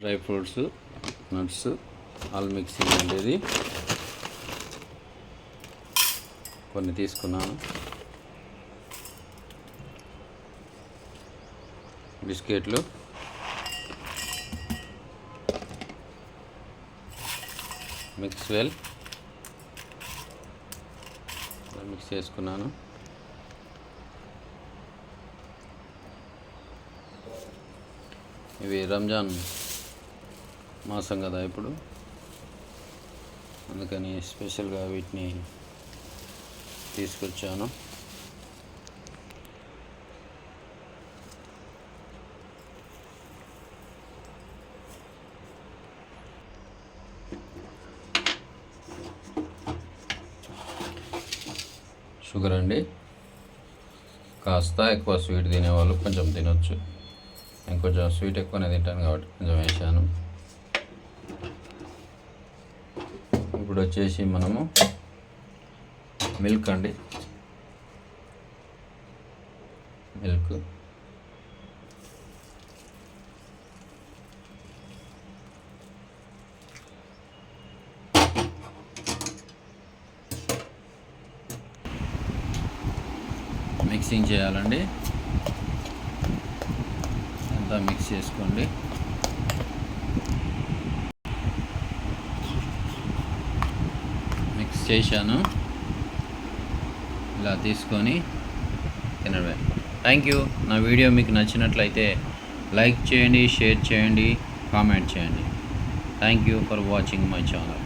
Dry fruits nuts all mixing ఉండేది. కొన్ని తీసుకున్నాను. బిస్కెట్లు. Mix well. మిక్స్ చేసుకున్నాను. ఇవి రంజాన్ మాసం కదా ఇప్పుడు. అందుకని స్పెషల్గా వీటిని తీసుకొచ్చాను. షుగర్ అండి. కాస్త ఎక్కువ స్వీట్ తినేవాళ్ళు కొంచెం తినొచ్చు. నేను కొంచెం స్వీట్ ఎక్కువనే తింటాను కాబట్టి కొంచెం వేసాను ఇప్పుడు వచ్చేసి మనము మిల్క్ అండి. మిల్క్ మిక్సింగ్ చేయాలండి. అంతా మిక్స్ చేసుకోండి మిక్స్ చేశాను ఇలా తీసుకొని తినడమే. థ్యాంక్ యూ నా వీడియో మీకు నచ్చినట్లయితే లైక్ చేయండి షేర్ చేయండి కామెంట్ చేయండి. Thank you for watching my channel